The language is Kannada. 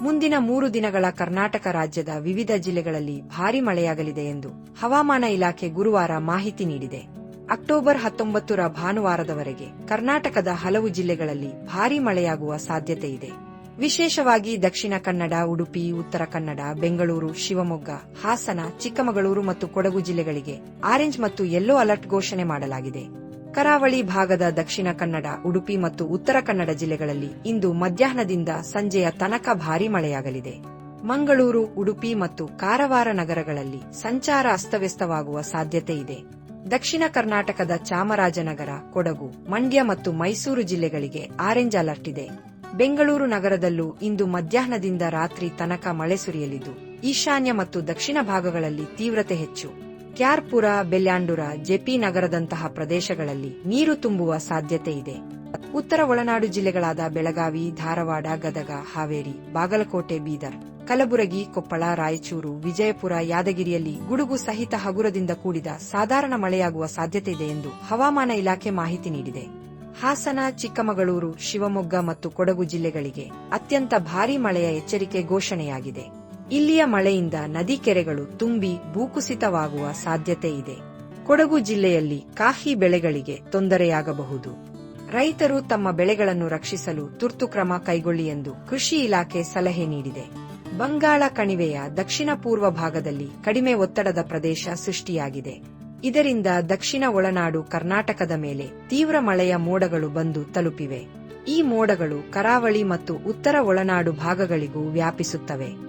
ಮುಂದಿನ ಮೂರು ದಿನಗಳ ಕರ್ನಾಟಕ ರಾಜ್ಯದ ವಿವಿಧ ಜಿಲ್ಲೆಗಳಲ್ಲಿ ಭಾರಿ ಮಳೆಯಾಗಲಿದೆ ಎಂದು ಹವಾಮಾನ ಇಲಾಖೆ ಗುರುವಾರ ಮಾಹಿತಿ ನೀಡಿದೆ. ಅಕ್ಟೋಬರ್ ಹತ್ತೊಂಬತ್ತರ ಭಾನುವಾರದವರೆಗೆ ಕರ್ನಾಟಕದ ಹಲವು ಜಿಲ್ಲೆಗಳಲ್ಲಿ ಭಾರಿ ಮಳೆಯಾಗುವ ಸಾಧ್ಯತೆ ಇದೆ. ವಿಶೇಷವಾಗಿ ದಕ್ಷಿಣ ಕನ್ನಡ, ಉಡುಪಿ, ಉತ್ತರ ಕನ್ನಡ, ಬೆಂಗಳೂರು, ಶಿವಮೊಗ್ಗ, ಹಾಸನ, ಚಿಕ್ಕಮಗಳೂರು ಮತ್ತು ಕೊಡಗು ಜಿಲ್ಲೆಗಳಿಗೆ ಆರೆಂಜ್ ಮತ್ತು ಯೆಲ್ಲೋ ಅಲರ್ಟ್ ಘೋಷಣೆ ಮಾಡಲಾಗಿದೆ. ಕರಾವಳಿ ಭಾಗದ ದಕ್ಷಿಣ ಕನ್ನಡ, ಉಡುಪಿ ಮತ್ತು ಉತ್ತರ ಕನ್ನಡ ಜಿಲ್ಲೆಗಳಲ್ಲಿ ಇಂದು ಮಧ್ಯಾಹ್ನದಿಂದ ಸಂಜೆಯ ತನಕ ಭಾರೀ ಮಳೆಯಾಗಲಿದೆ. ಮಂಗಳೂರು, ಉಡುಪಿ ಮತ್ತು ಕಾರವಾರ ನಗರಗಳಲ್ಲಿ ಸಂಚಾರ ಅಸ್ತವ್ಯಸ್ತವಾಗುವ ಸಾಧ್ಯತೆ ಇದೆ. ದಕ್ಷಿಣ ಕರ್ನಾಟಕದ ಚಾಮರಾಜನಗರ, ಕೊಡಗು, ಮಂಡ್ಯ ಮತ್ತು ಮೈಸೂರು ಜಿಲ್ಲೆಗಳಿಗೆ ಆರೆಂಜ್ ಅಲರ್ಟ್ ಇದೆ. ಬೆಂಗಳೂರು ನಗರದಲ್ಲೂ ಇಂದು ಮಧ್ಯಾಹ್ನದಿಂದ ರಾತ್ರಿ ತನಕ ಮಳೆ ಸುರಿಯಲಿದ್ದು, ಈಶಾನ್ಯ ಮತ್ತು ದಕ್ಷಿಣ ಭಾಗಗಳಲ್ಲಿ ತೀವ್ರತೆ ಹೆಚ್ಚು. ಕ್ಯಾರ್ಪುರ, ಬೆಲ್ಯಾಂಡುರ ಜೆಪಿ ನಗರದಂತಹ ಪ್ರದೇಶಗಳಲ್ಲಿ ನೀರು ತುಂಬುವ ಸಾಧ್ಯತೆ ಇದೆ. ಉತ್ತರ ಒಳನಾಡು ಜಿಲ್ಲೆಗಳಾದ ಬೆಳಗಾವಿ, ಧಾರವಾಡ, ಗದಗ, ಹಾವೇರಿ, ಬಾಗಲಕೋಟೆ, ಬೀದರ್, ಕಲಬುರಗಿ, ಕೊಪ್ಪಳ, ರಾಯಚೂರು, ವಿಜಯಪುರ, ಯಾದಗಿರಿಯಲ್ಲಿ ಗುಡುಗು ಸಹಿತ ಹಗುರದಿಂದ ಕೂಡಿದ ಸಾಧಾರಣ ಮಳೆಯಾಗುವ ಸಾಧ್ಯತೆ ಇದೆ ಎಂದು ಹವಾಮಾನ ಇಲಾಖೆ ಮಾಹಿತಿ ನೀಡಿದೆ. ಹಾಸನ, ಚಿಕ್ಕಮಗಳೂರು, ಶಿವಮೊಗ್ಗ ಮತ್ತು ಕೊಡಗು ಜಿಲ್ಲೆಗಳಿಗೆ ಅತ್ಯಂತ ಭಾರೀ ಮಳೆಯ ಎಚ್ಚರಿಕೆ ಘೋಷಣೆಯಾಗಿದೆ. ಇಲ್ಲಿಯ ಮಳೆಯಿಂದ ನದಿ ಕೆರೆಗಳು ತುಂಬಿ ಭೂಕುಸಿತವಾಗುವ ಸಾಧ್ಯತೆ ಇದೆ. ಕೊಡಗು ಜಿಲ್ಲೆಯಲ್ಲಿ ಕಾಫಿ ಬೆಳೆಗಳಿಗೆ ತೊಂದರೆಯಾಗಬಹುದು. ರೈತರು ತಮ್ಮ ಬೆಳೆಗಳನ್ನು ರಕ್ಷಿಸಲು ತುರ್ತು ಕ್ರಮ ಕೈಗೊಳ್ಳಿ ಎಂದು ಕೃಷಿ ಇಲಾಖೆ ಸಲಹೆ ನೀಡಿದೆ. ಬಂಗಾಳ ಕಣಿವೆಯ ದಕ್ಷಿಣ ಪೂರ್ವ ಭಾಗದಲ್ಲಿ ಕಡಿಮೆ ಒತ್ತಡದ ಪ್ರದೇಶ ಸೃಷ್ಟಿಯಾಗಿದೆ. ಇದರಿಂದ ದಕ್ಷಿಣ ಒಳನಾಡು ಕರ್ನಾಟಕದ ಮೇಲೆ ತೀವ್ರ ಮಳೆಯ ಮೋಡಗಳು ಬಂದು ತಲುಪಿವೆ. ಈ ಮೋಡಗಳು ಕರಾವಳಿ ಮತ್ತು ಉತ್ತರ ಒಳನಾಡು ಭಾಗಗಳಿಗೂ ವ್ಯಾಪಿಸುತ್ತವೆ.